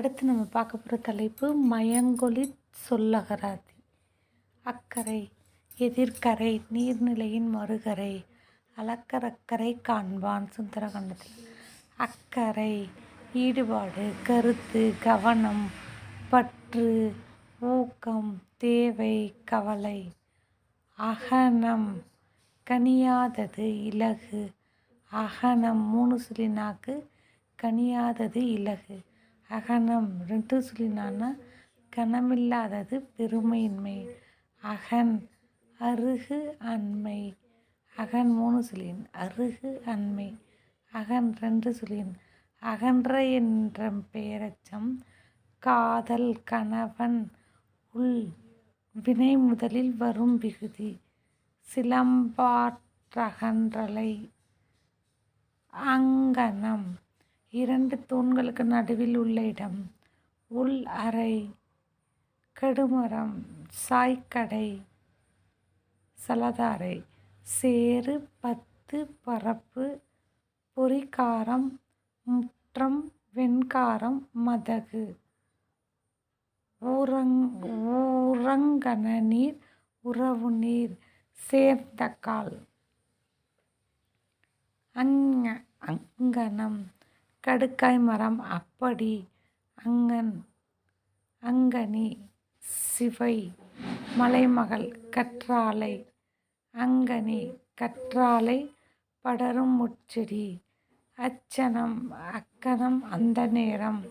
அடுத்து நம்ம பார்க்க போகிற தலைப்பு மயங்கொலி சொல்லகராதி. அக்கறை எதிர்க்கரை நீர்நிலையின் மறுகரை அலக்கரக்கரை காண்பான் சுந்தரகண்டத்தில். அக்கறை ஈடுபாடு கருத்து கவனம் பற்று ஊக்கம் தேவை கவலை அகனம் கனியாதது இலகு. அகனம் மூணு சொல்லினாக்கு கனியாதது இலகு. அகனம் ரெண்டு சொல்லினான்னா கனமில்லாதது பெருமையின்மை. அகன் அருகு அண்மை. அகன் மூணு சொல்லின். அருகு அண்மை. அகன் ரெண்டு சொல்லின். அகன்ற என்ற பெயரச்சம் காதல் கணவன் உள் வினை முதலில் வரும் விகுதி. சிலம்பாற்றகன்றலை. அங்கனம் இரண்டு தூண்களுக்கு நடுவில் உள்ள இடம். உள் அறை கடுமரம் சாய்க்கடை சலதாரை. சேறு பத்து பரப்பு பொறிக்காரம் முற்றம் வெண்காரம் மதகு. ஊரங் ஊரங்கன நீர் உறவு நீர் சேர்ந்தக்கால் அங்க அங்கனம். கடுக்காய் மரம் அப்படி. அங்கன் அங்கனி சிவை மலைமகள் கற்றாழை அங்கனி கற்றாழை படரும் முச்செடி அச்சனம் அக்கணம் அந்த நேரம்.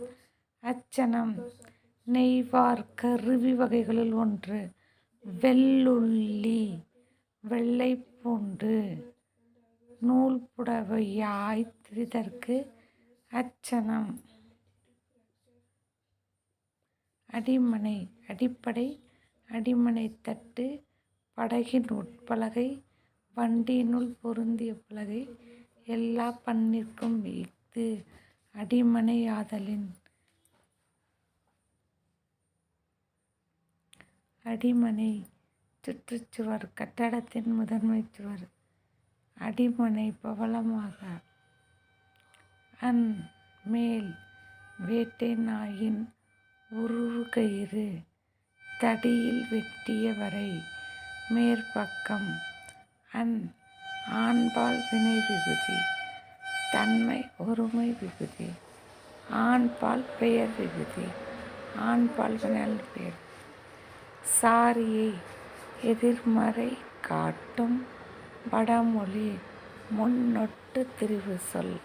அச்சனம் நெய்வார் கருவி வகைகளில் ஒன்று. வெள்ளுள்ளி வெள்ளைப்பூண்டு. நூல் புடவையாய் திரிதற்கு அச்சனம் அடிமனை அடிப்படை அடிமனை தட்டு படகின் உட்பலகை வண்டியினுள் பொருந்திய பலகை எல்லா பண்ணிற்கும் இஃது அடிமனையாதலின் அடிமனை சுற்றுச்சுவர் கட்டடத்தின் முதன்மை சுவர் அடிமனை பவளமாக அன் மேல் வேட்டை நாயின் உருவுகயிறு தடியில் வெட்டியவரை மேற்பக்கம் அன் ஆண்பால் வினை விகுதி. தன்மை ஒருமை விகுதி. ஆண்பால் பெயர் விகுதி. ஆண்பால் வினல் பெயர். சாரியை எதிர்மறை காட்டும் வடமொழி முன்னொட்டு திரிவு சொல்